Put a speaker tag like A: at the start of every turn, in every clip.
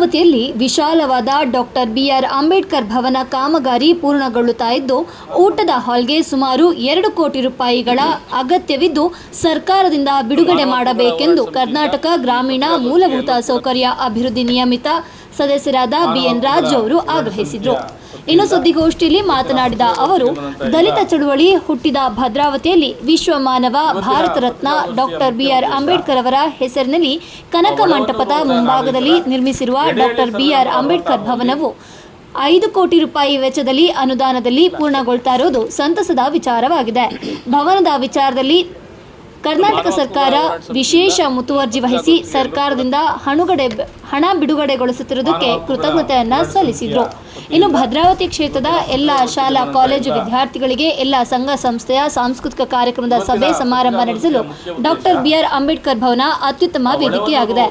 A: ಅಮರಾವತಿಯಲ್ಲಿ ವಿಶಾಲವಾದ doctor B R Ambedkar ಭವನ ಕಾಮಗಾರಿ ಪೂರ್ಣಗೊಳ್ಳುತ್ತಾ ಇದ್ದು, ಊಟದ ಹಾಲ್ಗೆ ಸುಮಾರು ಎರಡು ಕೋಟಿ ರೂಪಾಯಿಗಳ ಅಗತ್ಯವಿದ್ದು, ಸರ್ಕಾರದಿಂದ ಬಿಡುಗಡೆ ಮಾಡಬೇಕೆಂದು ಕರ್ನಾಟಕ ಗ್ರಾಮೀಣ ಮೂಲಭೂತ ಸೌಕರ್ಯ ಅಭಿವೃದ್ಧಿ ನಿಯಮಿತ ಸದಸ್ಯರಾದ ಬಿಎನ್ ರಾಜ್ ಅವರು ಆಗ್ರಹಿಸಿದರು. ಇನ್ನು ಸುದ್ದಿಗೋಷ್ಠಿಯಲ್ಲಿ ಮಾತನಾಡಿದ ಅವರು ದಲಿತ ಚಳುವಳಿ ಹುಟ್ಟಿದ ಭದ್ರಾವತಿಯಲ್ಲಿ ವಿಶ್ವ ಮಾನವ Bharat Ratna doctor B R Ambedkar ಅವರ ಹೆಸರಿನಲ್ಲಿ ಕನಕ ಮಂಟಪದ ಮುಂಭಾಗದಲ್ಲಿ ನಿರ್ಮಿಸಿರುವ ಡಾಕ್ಟರ್ ಬಿಆರ್ ಅಂಬೇಡ್ಕರ್ ಭವನವು ಐದು ಕೋಟಿ ರೂಪಾಯಿ ವೆಚ್ಚದಲ್ಲಿ ಅನುದಾನದಲ್ಲಿ ಪೂರ್ಣಗೊಳ್ತಾ ಇರೋದು ಸಂತಸದ ವಿಚಾರವಾಗಿದೆ. ಭವನದ ವಿಚಾರದಲ್ಲಿ ಕರ್ನಾಟಕ ಸರ್ಕಾರ ವಿಶೇಷ ಮುತುವರ್ಜಿ ವಹಿಸಿ ಸರ್ಕಾರದಿಂದ ಹಣುಗಡೆ ಹಣ ಬಿಡುಗಡೆಗೊಳಿಸುತ್ತಿರುವುದಕ್ಕೆ ಕೃತಜ್ಞತೆಯನ್ನ ಸಲ್ಲಿಸಿದರು. ಇನ್ನು ಭದ್ರಾವತಿ ಕ್ಷೇತ್ರದ ಎಲ್ಲ ಶಾಲಾ ಕಾಲೇಜು ವಿದ್ಯಾರ್ಥಿಗಳಿಗೆ ಎಲ್ಲ ಸಂಘ ಸಂಸ್ಥೆಯ ಸಾಂಸ್ಕೃತಿಕ ಕಾರ್ಯಕ್ರಮದ ಸಭೆ ಸಮಾರಂಭ ನಡೆಸಲು ಡಾಕ್ಟರ್ ಬಿಆರ್ ಅಂಬೇಡ್ಕರ್ ಭವನ ಅತ್ಯುತ್ತಮ ವೇದಿಕೆಯಾಗಿದೆ.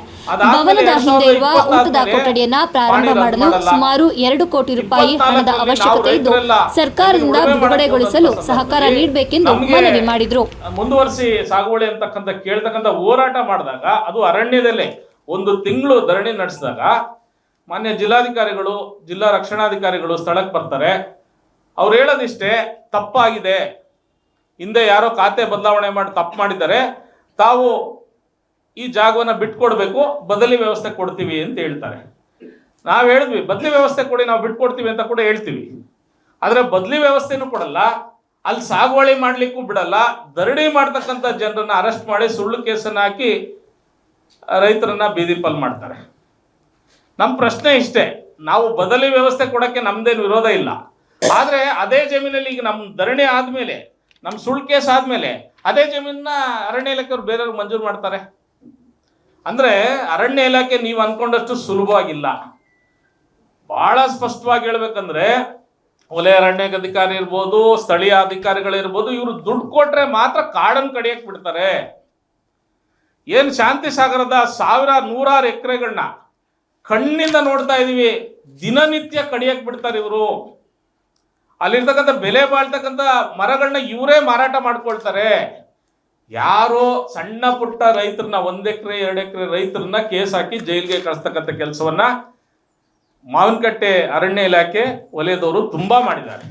A: ಭವನದ ಹಿಂದೆ ಇರುವ ಊಟದ ಕೊಠಡಿಯನ್ನ ಪ್ರಾರಂಭ ಮಾಡಲು ಸುಮಾರು ಎರಡು ಕೋಟಿ ರೂಪಾಯಿ ಹಣದ ಅವಶ್ಯಕತೆ ಇದ್ದು ಸರ್ಕಾರದಿಂದ ಬಿಡುಗಡೆಗೊಳಿಸಲು ಸಹಕಾರ ನೀಡಬೇಕೆಂದು ಮನವಿ ಮಾಡಿದ್ರು.
B: ಮುಂದುವರಿಸಿ ಸಾಗುವಳಿ ಅಂತಕ್ಕಂಥ ಕೇಳ್ತಕ್ಕಂಥ ಹೋರಾಟ ಮಾಡಿದಾಗ ಅದು ಅರಣ್ಯದಲ್ಲೇ ಒಂದು ತಿಂಗಳು ಧರಣಿ ನಡೆಸಿದಾಗ ಮಾನ್ಯ ಜಿಲ್ಲಾಧಿಕಾರಿಗಳು, ಜಿಲ್ಲಾ ರಕ್ಷಣಾಧಿಕಾರಿಗಳು ಸ್ಥಳಕ್ಕೆ ಬರ್ತಾರೆ. ಅವ್ರು ಹೇಳೋದಿಷ್ಟೇ, ತಪ್ಪಾಗಿದೆ. ಹಿಂದೆ ಯಾರೋ ಖಾತೆ ಬದಲಾವಣೆ ಮಾಡಿ ತಪ್ಪು ಮಾಡಿದ್ದಾರೆ. ತಾವು ಈ ಜಾಗವನ್ನು ಬಿಟ್ಕೊಡ್ಬೇಕು, ಬದಲಿ ವ್ಯವಸ್ಥೆ ಕೊಡ್ತೀವಿ ಅಂತ ಹೇಳ್ತಾರೆ. ನಾವು ಹೇಳಿದ್ವಿ, ಬದಲಿ ವ್ಯವಸ್ಥೆ ಕೊಡಿ, ನಾವು ಬಿಟ್ಕೊಡ್ತೀವಿ ಅಂತ ಕೂಡ ಹೇಳ್ತೀವಿ. ಆದರೆ ಬದಲಿ ವ್ಯವಸ್ಥೆನೂ ಕೊಡಲ್ಲ. ಅಲ್ಲಿ ಸಾಗುವಳಿ ಮಾಡಲಿಕ್ಕೂ ಬಿಡಲ್ಲ. ಧರಣಿ ಮಾಡ್ತಕ್ಕಂಥ ಜನರನ್ನು ಅರೆಸ್ಟ್ ಮಾಡಿ ಸುಳ್ಳು ಕೇಸನ್ನು ಹಾಕಿ ರೈತರನ್ನ ಬೀದಿ ಪಾಲ್ ಮಾಡ್ತಾರೆ. ನಮ್ಮ ಪ್ರಶ್ನೆ ಇಷ್ಟೇ, ನಾವು ಬದಲಿ ವ್ಯವಸ್ಥೆ ಕೊಡೋಕ್ಕೆ ನಮ್ದೇನು ವಿರೋಧ ಇಲ್ಲ. ಆದರೆ ಅದೇ ಜಮೀನಲ್ಲಿ ಈಗ ನಮ್ಮ ಧರಣಿ ಆದಮೇಲೆ ನಮ್ಮ ಸುಳ್ಳು ಕೇಸ್ ಆದಮೇಲೆ ಅದೇ ಜಮೀನನ್ನ ಅರಣ್ಯ ಇಲಾಖೆಯವ್ರು ಬೇರೆಯವ್ರಿಗೆ ಮಂಜೂರು ಮಾಡ್ತಾರೆ. ಅಂದರೆ ಅರಣ್ಯ ಇಲಾಖೆ ನೀವು ಅಂದ್ಕೊಂಡಷ್ಟು ಸುಲಭವಾಗಿಲ್ಲ. ಬಹಳ ಸ್ಪಷ್ಟವಾಗಿ ಹೇಳ್ಬೇಕಂದ್ರೆ ವಲಯ ಅರಣ್ಯ ಅಧಿಕಾರಿ ಇರ್ಬೋದು, ಸ್ಥಳೀಯ ಅಧಿಕಾರಿಗಳಿರ್ಬೋದು, ಇವರು ದುಡ್ಡು ಕೊಟ್ರೆ ಮಾತ್ರ ಕಾಡನ್ನು ಕಡಿಯಕ್ಕೆ ಬಿಡ್ತಾರೆ. ಏನು ಶಾಂತಿ ಸಾಗರದ ಸಾವಿರ ನೂರಾರು ಎಕರೆಗಳನ್ನ ಕಣ್ಣಿಂದ ನೋಡ್ತಾ ಇದೀವಿ. ದಿನನಿತ್ಯ ಕಡಿಯಕ್ಕೆ ಬಿಡ್ತಾರೆ ಇವರು. ಅಲ್ಲಿರ್ತಕ್ಕಂಥ ಬೆಲೆ ಬಾಳ್ತಕ್ಕಂಥ ಮರಗಳನ್ನ ಇವರೇ ಮಾರಾಟ ಮಾಡ್ಕೊಳ್ತಾರೆ. ಯಾರೋ ಸಣ್ಣ ಪುಟ್ಟ ರೈತರನ್ನ ಒಂದ್ ಎಕರೆ, ಎರಡು ಎಕರೆ ರೈತರನ್ನ ಕೇಸ್ ಹಾಕಿ ಜೈಲಿಗೆ ಕಳಿಸ್ತಕ್ಕಂಥ ಕೆಲಸವನ್ನ ಮಾವಿನಕಟ್ಟೆ ಅರಣ್ಯ ಇಲಾಖೆ ವಲಯದವರು ತುಂಬಾ ಮಾಡಿದ್ದಾರೆ.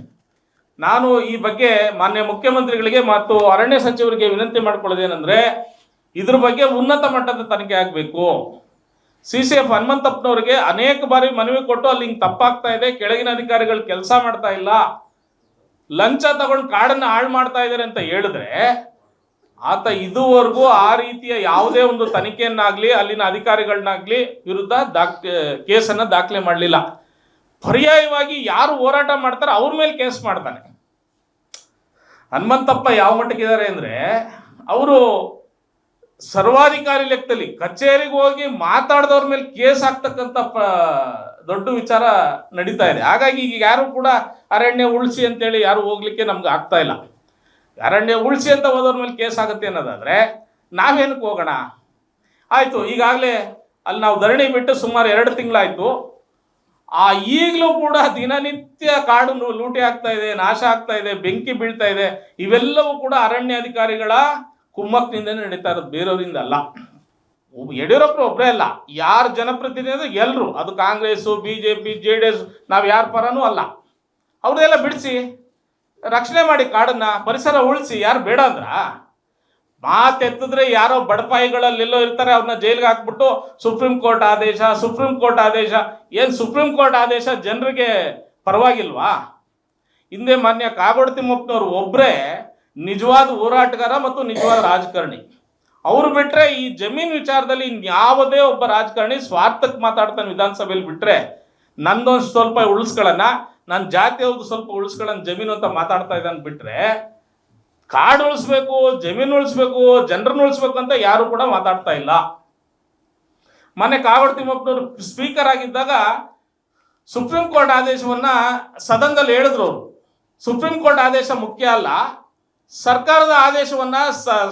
B: ನಾನು ಈ ಬಗ್ಗೆ ಮಾನ್ಯ ಮುಖ್ಯಮಂತ್ರಿಗಳಿಗೆ ಮತ್ತು ಅರಣ್ಯ ಸಚಿವರಿಗೆ ವಿನಂತಿ ಮಾಡ್ಕೊಳ್ಳೋದೇನೆಂದ್ರೆ ಇದ್ರ ಬಗ್ಗೆ ಉನ್ನತ ಮಟ್ಟದ ತನಿಖೆ ಆಗಬೇಕು. ಸಿ ಸಿ ಎಫ್ ಹನುಮಂತಪ್ಪನವ್ರಿಗೆ ಅನೇಕ ಬಾರಿ ಮನವಿ ಕೊಟ್ಟು ಅಲ್ಲಿ ಹಿಂಗೆ ತಪ್ಪಾಗ್ತಾ ಇದೆ, ಕೆಳಗಿನ ಅಧಿಕಾರಿಗಳು ಕೆಲಸ ಮಾಡ್ತಾ ಇಲ್ಲ, ಲಂಚ ತಗೊಂಡು ಕಾಡನ್ನು ಹಾಳು ಮಾಡ್ತಾ ಇದ್ದಾರೆ ಅಂತ ಹೇಳಿದ್ರೆ ಆತ ಇದುವರೆಗೂ ಆ ರೀತಿಯ ಯಾವುದೇ ಒಂದು ತನಿಖೆಯನ್ನಾಗಲಿ, ಅಲ್ಲಿನ ಅಧಿಕಾರಿಗಳನ್ನಾಗಲಿ ವಿರುದ್ಧ ದಾಖ ಕೇಸನ್ನ ದಾಖಲೆ ಮಾಡಲಿಲ್ಲ. ಪರ್ಯಾಯವಾಗಿ ಯಾರು ಹೋರಾಟ ಮಾಡ್ತಾರೆ ಅವ್ರ ಮೇಲೆ ಕೇಸ್ ಮಾಡ್ತಾನೆ. ಹನುಮಂತಪ್ಪ ಯಾವ ಮಟ್ಟಕ್ಕಿದ್ದಾರೆ ಅಂದ್ರೆ, ಅವರು ಸರ್ವಾಧಿಕಾರಿ ಲೆಕ್ಕದಲ್ಲಿ ಕಚೇರಿಗೆ ಹೋಗಿ ಮಾತಾಡಿದವ್ರ ಮೇಲೆ ಕೇಸ್ ಹಾಕ್ತಕ್ಕಂಥ ಪ, ದೊಡ್ಡ ವಿಚಾರ ನಡೀತಾ ಇದೆ. ಹಾಗಾಗಿ ಈಗ ಯಾರು ಕೂಡ ಅರಣ್ಯ ಉಳಿಸಿ ಅಂತೇಳಿ ಯಾರು ಹೋಗ್ಲಿಕ್ಕೆ ನಮ್ಗೆ ಆಗ್ತಾ ಇಲ್ಲ. ಅರಣ್ಯ ಉಳಿಸಿ ಅಂತ ಹೋದವ್ರ ಮೇಲೆ ಕೇಸ್ ಆಗುತ್ತೆ ಅನ್ನೋದಾದ್ರೆ ನಾವೇನಕ್ಕೆ ಹೋಗೋಣ? ಆಯ್ತು, ಈಗಾಗಲೇ ಅಲ್ಲಿ ನಾವು ಧರಣಿ ಬಿಟ್ಟು ಸುಮಾರು ಎರಡು ತಿಂಗಳಾಯಿತು. ಆ ಈಗಲೂ ಕೂಡ ದಿನನಿತ್ಯ ಕಾಡು ಲೂಟಿ ಆಗ್ತಾ ಇದೆ, ನಾಶ ಆಗ್ತಾ ಇದೆ, ಬೆಂಕಿ ಬೀಳ್ತಾ ಇದೆ. ಇವೆಲ್ಲವೂ ಕೂಡ ಅರಣ್ಯ ಕುಮ್ಮಕ್ನಿಂದ ನಡೀತಾ ಇರೋದು ಬೇರೆಯವರಿಂದ ಅಲ್ಲ ಯಡಿಯೂರಪ್ಪ ಒಬ್ಬರೇ ಅಲ್ಲ, ಯಾರು ಜನಪ್ರತಿನಿಧಿ ಎಲ್ಲರೂ ಅದು Congress B J P J D S ನಾವು ಯಾರ ಪರನೂ ಅಲ್ಲ. ಅವ್ರನ್ನೆಲ್ಲ ಬಿಡಿಸಿ, ರಕ್ಷಣೆ ಮಾಡಿ ಕಾಡನ್ನ, ಪರಿಸರ ಉಳಿಸಿ, ಯಾರು ಬೇಡ ಅಂದ್ರ? ಮಾತೆತ್ತಿದ್ರೆ ಯಾರೋ ಬಡಪಾಯಿಗಳಲ್ಲೆಲ್ಲೋ ಇರ್ತಾರೆ, ಅವ್ರನ್ನ ಜೈಲಿಗೆ ಹಾಕ್ಬಿಟ್ಟು ಸುಪ್ರೀಂ ಕೋರ್ಟ್ ಆದೇಶ, ಸುಪ್ರೀಂ ಕೋರ್ಟ್ ಆದೇಶ. ಏನು ಸುಪ್ರೀಂ ಕೋರ್ಟ್ ಆದೇಶ ಜನರಿಗೆ ಪರವಾಗಿಲ್ವಾ? ಹಿಂದೆ ಮಾನ್ಯ ಕಾಗೋಡು ತಿಮ್ಮಪ್ಪನವ್ರು ಒಬ್ಬರೇ ನಿಜವಾದ ಹೋರಾಟಗಾರ ಮತ್ತು ನಿಜವಾದ ರಾಜಕಾರಣಿ. ಅವ್ರು ಬಿಟ್ರೆ ಈ ಜಮೀನ್ ವಿಚಾರದಲ್ಲಿ ಇನ್ಯಾವುದೇ ಒಬ್ಬ ರಾಜಕಾರಣಿ ಸ್ವಾರ್ಥಕ್ಕೆ ಮಾತಾಡ್ತಾನೆ ವಿಧಾನಸಭೆಯಲ್ಲಿ ಬಿಟ್ರೆ ನಂದೊಂದು ಸ್ವಲ್ಪ ಉಳಿಸ್ಕೊಳ್ಳೋಣ ನನ್ನ ಜಾತಿ ಅವ್ರದ್ದು ಸ್ವಲ್ಪ ಉಳಿಸ್ಕೊಳ್ಳೋಣ ಜಮೀನು ಅಂತ ಮಾತಾಡ್ತಾ ಇದ್ದಾನೆ ಬಿಟ್ರೆ ಕಾಡು ಉಳಿಸ್ಬೇಕು, ಜಮೀನು ಉಳಿಸ್ಬೇಕು, ಜನರನ್ನ ಉಳಿಸ್ಬೇಕು ಅಂತ ಯಾರು ಕೂಡ ಮಾತಾಡ್ತಾ ಇಲ್ಲ. ಮೊನ್ನೆ ಕಾಗೋಡು ತಿಮ್ಮಪ್ಪನವರು ಸ್ಪೀಕರ್ ಆಗಿದ್ದಾಗ ಸುಪ್ರೀಂ ಕೋರ್ಟ್ ಆದೇಶವನ್ನ ಸದನದಲ್ಲಿ ಹೇಳಿದ್ರು ಅವರು. ಸುಪ್ರೀಂ ಕೋರ್ಟ್ ಆದೇಶ ಮುಖ್ಯ ಅಲ್ಲ ಸರ್ಕಾರದ ಆದೇಶವನ್ನ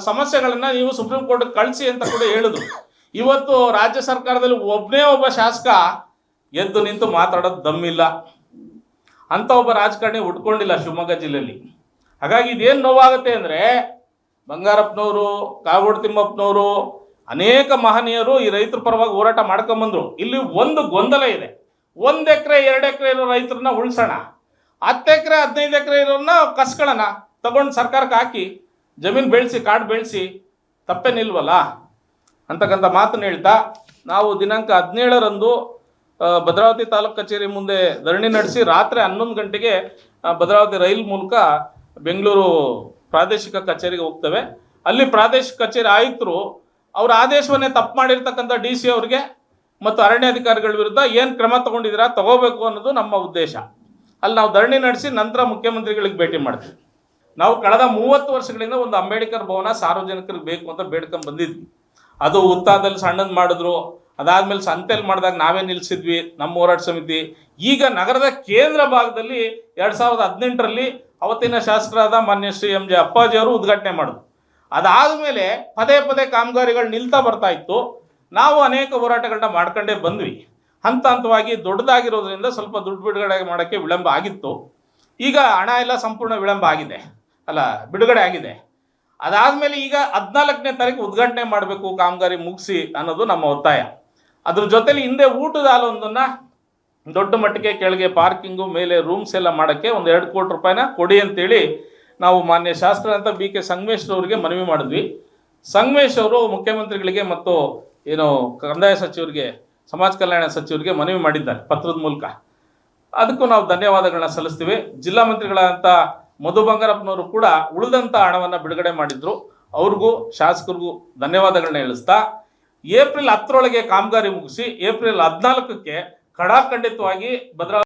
B: ಸಮಸ್ಯೆಗಳನ್ನ ನೀವು ಸುಪ್ರೀಂ ಕೋರ್ಟ್ ಕಳಿಸಿ ಅಂತ ಕೂಡ ಹೇಳಿದ್ರು. ಇವತ್ತು ರಾಜ್ಯ ಸರ್ಕಾರದಲ್ಲಿ ಒಬ್ಬನೇ ಒಬ್ಬ ಶಾಸಕ ಎದ್ದು ನಿಂತು ಮಾತಾಡೋದು ದಮ್ಮಿಲ್ಲ. ಅಂತ ಒಬ್ಬ ರಾಜಕಾರಣಿ ಉಟ್ಕೊಂಡಿಲ್ಲ ಶಿವಮೊಗ್ಗ ಜಿಲ್ಲೆಯಲ್ಲಿ. ಹಾಗಾಗಿ ಇದೇನು ನೋವಾಗುತ್ತೆ ಅಂದರೆ ಬಂಗಾರಪ್ಪನವರು, ಕಾಗೋಡು ತಿಮ್ಮಪ್ಪನವರು, ಅನೇಕ ಮಹನೀಯರು ಈ ರೈತರ ಪರವಾಗಿ ಹೋರಾಟ ಮಾಡ್ಕೊಂಬಂದ್ರು ಇಲ್ಲಿ ಒಂದು ಗೊಂದಲ ಇದೆ. ಒಂದು ಎಕರೆ, ಎರಡು ಎಕರೆ ಇರೋ ರೈತರನ್ನ ಉಳಿಸೋಣ. ಹತ್ತು ಎಕರೆ, ಹದಿನೈದು ಎಕರೆ ಇರೋನ್ನ ಕಸ್ಕೊಳ್ಳೋಣ. ತಗೊಂಡು ಸರ್ಕಾರಕ್ಕೆ ಹಾಕಿ, ಜಮೀನು ಬೆಳೆಸಿ, ಕಾಡು ಬೆಳೆಸಿ ತಪ್ಪೇನಿಲ್ವಲ್ಲ? ಅಂತಕ್ಕಂಥ ಮಾತನ್ನು ಹೇಳ್ತಾ, ನಾವು ದಿನಾಂಕ ಹದಿನೇಳರಂದು ಭದ್ರಾವತಿ ತಾಲೂಕು ಕಚೇರಿ ಮುಂದೆ ಧರಣಿ ನಡೆಸಿ ರಾತ್ರಿ ಹನ್ನೊಂದು ಗಂಟೆಗೆ ಭದ್ರಾವತಿ ರೈಲ್ ಮೂಲಕ ಬೆಂಗಳೂರು ಪ್ರಾದೇಶಿಕ ಕಚೇರಿಗೆ ಹೋಗ್ತೇವೆ. ಅಲ್ಲಿ ಪ್ರಾದೇಶಿಕ ಕಚೇರಿ ಆಯುಕ್ತರು ಅವರ ಆದೇಶವನ್ನೇ ತಪ್ಪು ಮಾಡಿರ್ತಕ್ಕಂಥ ಡಿ ಸಿ ಅವರಿಗೆ ಮತ್ತು ಅರಣ್ಯಾಧಿಕಾರಿಗಳ ವಿರುದ್ಧ ಏನು ಕ್ರಮ ತಗೊಂಡಿದ್ದೀರಾ ತಗೋಬೇಕು ಅನ್ನೋದು ನಮ್ಮ ಉದ್ದೇಶ. ಅಲ್ಲಿ ನಾವು ಧರಣಿ ನಡೆಸಿ ನಂತರ ಮುಖ್ಯಮಂತ್ರಿಗಳಿಗೆ ಭೇಟಿ ಮಾಡ್ತೀವಿ. ನಾವು ಕಳೆದ ಮೂವತ್ತು ವರ್ಷಗಳಿಂದ ಒಂದು ಅಂಬೇಡ್ಕರ್ ಭವನ ಸಾರ್ವಜನಿಕರಿಗೆ ಬೇಕು ಅಂತ ಬೇಡ್ಕೊಂಡು ಬಂದಿದ್ವಿ. ಅದು ಉತ್ತಾದಲ್ಲಿ ಸಣ್ಣದು ಮಾಡಿದ್ರು. ಅದಾದ್ಮೇಲೆ ಸಂತೆಯಲ್ಲಿ ಮಾಡಿದಾಗ ನಾವೇ ನಿಲ್ಸಿದ್ವಿ, ನಮ್ಮ ಹೋರಾಟ ಸಮಿತಿ. ಈಗ ನಗರದ ಕೇಂದ್ರ ಭಾಗದಲ್ಲಿ ಎರಡು ಸಾವಿರದ ಹದಿನೆಂಟರಲ್ಲಿ ಅವತ್ತಿನ ಶಾಸಕರಾದ ಮಾನ್ಯ ಶ್ರೀ ಎಂ ಜೆ ಅಪ್ಪಾಜಿ ಅವರು ಉದ್ಘಾಟನೆ ಮಾಡಿದ್ರು. ಅದಾದಮೇಲೆ ಪದೇ ಪದೇ ಕಾಮಗಾರಿಗಳು ನಿಲ್ತಾ ಬರ್ತಾ ಇತ್ತು. ನಾವು ಅನೇಕ ಹೋರಾಟಗಳನ್ನ ಮಾಡ್ಕೊಂಡೇ ಬಂದ್ವಿ. ಹಂತ ಹಂತವಾಗಿ ದೊಡ್ಡದಾಗಿರೋದ್ರಿಂದ ಸ್ವಲ್ಪ ದುಡ್ಡು ಬಿಡುಗಡೆ ಮಾಡೋಕ್ಕೆ ವಿಳಂಬ ಆಗಿತ್ತು. ಈಗ ಹಣ ಎಲ್ಲ ಸಂಪೂರ್ಣ ವಿಳಂಬ ಆಗಿದೆ. ಅಲ್ಲ, ಬಿಡುಗಡೆ ಆಗಿದೆ. ಅದಾದ್ಮೇಲೆ ಈಗ ಹದಿನಾಲ್ಕನೇ ತಾರೀಕು ಉದ್ಘಾಟನೆ ಮಾಡಬೇಕು, ಕಾಮಗಾರಿ ಮುಗಿಸಿ ಅನ್ನೋದು ನಮ್ಮ ಒತ್ತಾಯ. ಅದ್ರ ಜೊತೆಲಿ ಹಿಂದೆ ಊಟದ ಹಾಲೊಂದನ್ನು ದೊಡ್ಡ ಮಟ್ಟಿಗೆ ಕೆಳಗೆ ಪಾರ್ಕಿಂಗು, ಮೇಲೆ ರೂಮ್ಸ್ ಎಲ್ಲ ಮಾಡೋಕ್ಕೆ ಒಂದು ಎರಡು ಕೋಟಿ ರೂಪಾಯಿನ ಕೊಡಿ ಅಂತೇಳಿ ನಾವು ಮಾನ್ಯ ಶಾಸಕರಂತ ಬಿ ಕೆ ಸಂಗಮೇಶ್ ಅವರಿಗೆ ಮನವಿ ಮಾಡಿದ್ವಿ. ಸಂಗಮೇಶ್ ಅವರು ಮುಖ್ಯಮಂತ್ರಿಗಳಿಗೆ ಮತ್ತು ಏನು ಕಂದಾಯ ಸಚಿವರಿಗೆ, ಸಮಾಜ ಕಲ್ಯಾಣ ಸಚಿವರಿಗೆ ಮನವಿ ಮಾಡಿದ್ದಾರೆ ಪತ್ರದ ಮೂಲಕ. ಅದಕ್ಕೂ ನಾವು ಧನ್ಯವಾದಗಳನ್ನ ಸಲ್ಲಿಸ್ತೀವಿ. ಜಿಲ್ಲಾ ಮಂತ್ರಿಗಳಾದಂಥ ಮಧು ಬಂಗಾರಪ್ಪನವರು ಕೂಡ ಉಳಿದಂಥ ಹಣವನ್ನು ಬಿಡುಗಡೆ ಮಾಡಿದ್ರು. ಅವ್ರಿಗೂ ಶಾಸಕರಿಗೂ ಧನ್ಯವಾದಗಳನ್ನ ಹೇಳಿಸ್ತಾ, ಏಪ್ರಿಲ್ ಹತ್ತರೊಳಗೆ ಕಾಮಗಾರಿ ಮುಗಿಸಿ ಏಪ್ರಿಲ್ ಹದಿನಾಲ್ಕಕ್ಕೆ ಖಡಾಖಂಡಿತವಾಗಿ ಭದ್ರಾ